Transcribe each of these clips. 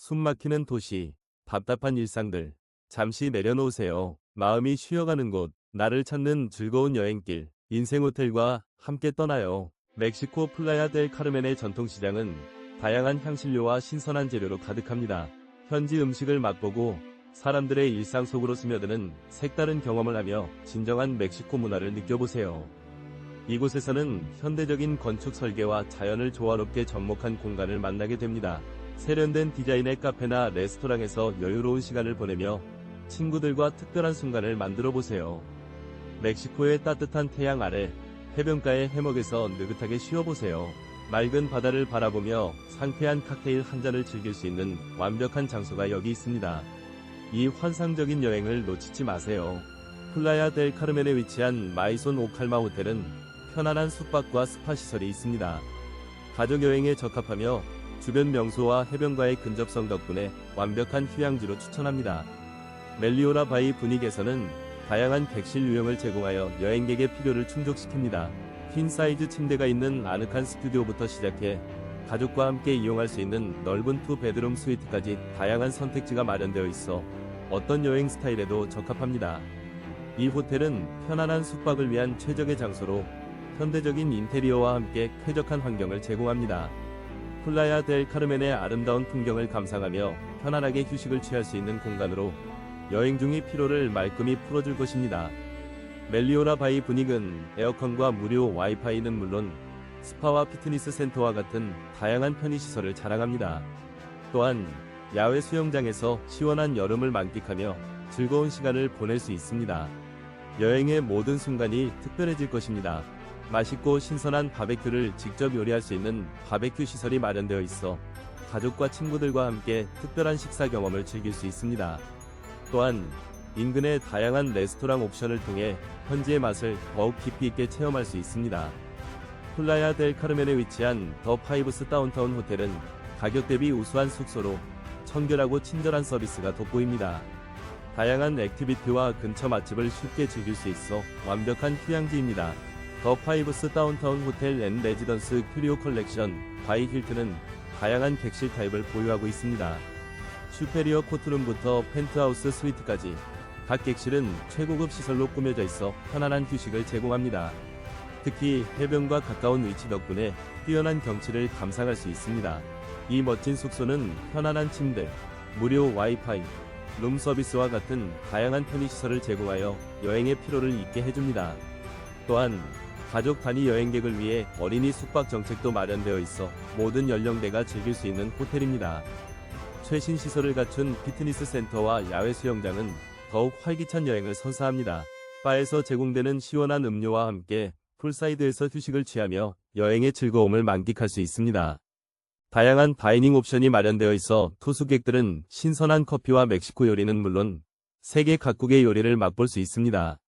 숨막히는 도시, 답답한 일상들, 잠시 내려놓으세요. 마음이 쉬어가는 곳, 나를 찾는 즐거운 여행길, 인생 호텔과 함께 떠나요. 멕시코 플라야 델 카르멘의 전통시장은 다양한 향신료와 신선한 재료로 가득합니다. 현지 음식을 맛보고 사람들의 일상 속으로 스며드는 색다른 경험을 하며 진정한 멕시코 문화를 느껴보세요. 이곳에서는 현대적인 건축 설계와 자연을 조화롭게 접목한 공간을 만나게 됩니다. 세련된 디자인의 카페나 레스토랑에서 여유로운 시간을 보내며 친구들과 특별한 순간을 만들어 보세요. 멕시코의 따뜻한 태양 아래 해변가의 해먹에서 느긋하게 쉬어보세요. 맑은 바다를 바라보며 상쾌한 칵테일 한 잔을 즐길 수 있는 완벽한 장소가 여기 있습니다. 이 환상적인 여행을 놓치지 마세요. 플라야 델 카르멘에 위치한 마이손 오칼마 호텔은 편안한 숙박과 스파 시설이 있습니다. 가족 여행에 적합하며 주변 명소와 해변과의 근접성 덕분에 완벽한 휴양지로 추천합니다. 멜리오라 바이 분위기에서는 다양한 객실 유형을 제공하여 여행객의 필요를 충족시킵니다. 퀸 사이즈 침대가 있는 아늑한 스튜디오부터 시작해 가족과 함께 이용할 수 있는 넓은 투 베드룸 스위트까지 다양한 선택지가 마련되어 있어 어떤 여행 스타일에도 적합합니다. 이 호텔은 편안한 숙박을 위한 최적의 장소로 현대적인 인테리어와 함께 쾌적한 환경을 제공합니다. 플라야 델 카르멘의 아름다운 풍경을 감상하며 편안하게 휴식을 취할 수 있는 공간으로 여행 중의 피로를 말끔히 풀어줄 것입니다. 멜리오라 바이 분위기는 에어컨과 무료 와이파이는 물론 스파와 피트니스 센터와 같은 다양한 편의시설을 자랑합니다. 또한 야외 수영장에서 시원한 여름을 만끽하며 즐거운 시간을 보낼 수 있습니다. 여행의 모든 순간이 특별해질 것입니다. 맛있고 신선한 바베큐를 직접 요리할 수 있는 바베큐 시설이 마련되어 있어 가족과 친구들과 함께 특별한 식사 경험을 즐길 수 있습니다. 또한 인근의 다양한 레스토랑 옵션을 통해 현지의 맛을 더욱 깊이 있게 체험할 수 있습니다. 플라야 델 카르멘에 위치한 더 파이브스 다운타운 호텔은 가격 대비 우수한 숙소로 청결하고 친절한 서비스가 돋보입니다. 다양한 액티비티와 근처 맛집을 쉽게 즐길 수 있어 완벽한 휴양지입니다. 더 파이브스 다운타운 호텔 앤 레지던스 큐리오 컬렉션 바이 힐트는 다양한 객실 타입을 보유하고 있습니다. 슈페리어 코트룸부터 펜트하우스 스위트까지 각 객실은 최고급 시설로 꾸며져 있어 편안한 휴식을 제공합니다. 특히 해변과 가까운 위치 덕분에 뛰어난 경치를 감상할 수 있습니다. 이 멋진 숙소는 편안한 침대, 무료 와이파이, 룸 서비스와 같은 다양한 편의시설을 제공하여 여행의 피로를 잊게 해줍니다. 또한 가족 단위 여행객을 위해 어린이 숙박 정책도 마련되어 있어 모든 연령대가 즐길 수 있는 호텔입니다. 최신 시설을 갖춘 피트니스 센터와 야외 수영장은 더욱 활기찬 여행을 선사합니다. 바에서 제공되는 시원한 음료와 함께 풀사이드에서 휴식을 취하며 여행의 즐거움을 만끽할 수 있습니다. 다양한 다이닝 옵션이 마련되어 있어 투숙객들은 신선한 커피와 멕시코 요리는 물론 세계 각국의 요리를 맛볼 수 있습니다.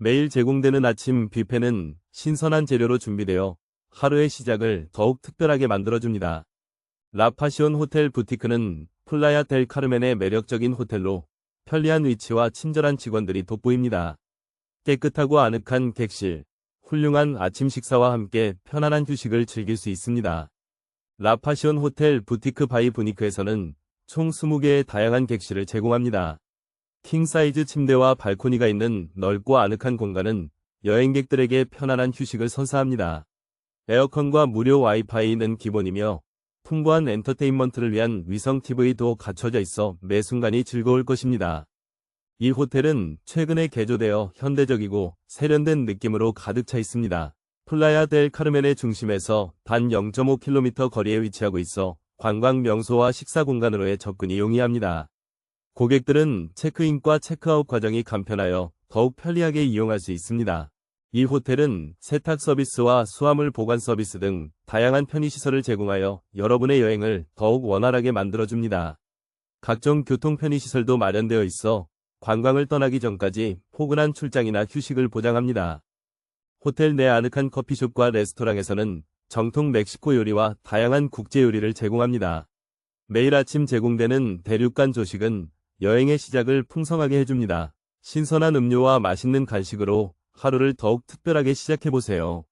매일 제공되는 아침 뷔페는 신선한 재료로 준비되어 하루의 시작을 더욱 특별하게 만들어줍니다. 라파시온 호텔 부티크는 플라야 델 카르멘의 매력적인 호텔로 편리한 위치와 친절한 직원들이 돋보입니다. 깨끗하고 아늑한 객실, 훌륭한 아침 식사와 함께 편안한 휴식을 즐길 수 있습니다. 라파시온 호텔 부티크 바이 부니크에서는 총 20개의 다양한 객실을 제공합니다. 킹 사이즈 침대와 발코니가 있는 넓고 아늑한 공간은 여행객들에게 편안한 휴식을 선사합니다. 에어컨과 무료 와이파이는 기본이며 풍부한 엔터테인먼트를 위한 위성 TV도 갖춰져 있어 매 순간이 즐거울 것입니다. 이 호텔은 최근에 개조되어 현대적이고 세련된 느낌으로 가득 차 있습니다. 플라야 델 카르멘의 중심에서 단 0.5km 거리에 위치하고 있어 관광 명소와 식사 공간으로의 접근이 용이합니다. 고객들은 체크인과 체크아웃 과정이 간편하여 더욱 편리하게 이용할 수 있습니다. 이 호텔은 세탁 서비스와 수화물 보관 서비스 등 다양한 편의시설을 제공하여 여러분의 여행을 더욱 원활하게 만들어줍니다. 각종 교통 편의시설도 마련되어 있어 관광을 떠나기 전까지 포근한 출장이나 휴식을 보장합니다. 호텔 내 아늑한 커피숍과 레스토랑에서는 정통 멕시코 요리와 다양한 국제 요리를 제공합니다. 매일 아침 제공되는 대륙간 조식은 여행의 시작을 풍성하게 해줍니다. 신선한 음료와 맛있는 간식으로 하루를 더욱 특별하게 시작해보세요.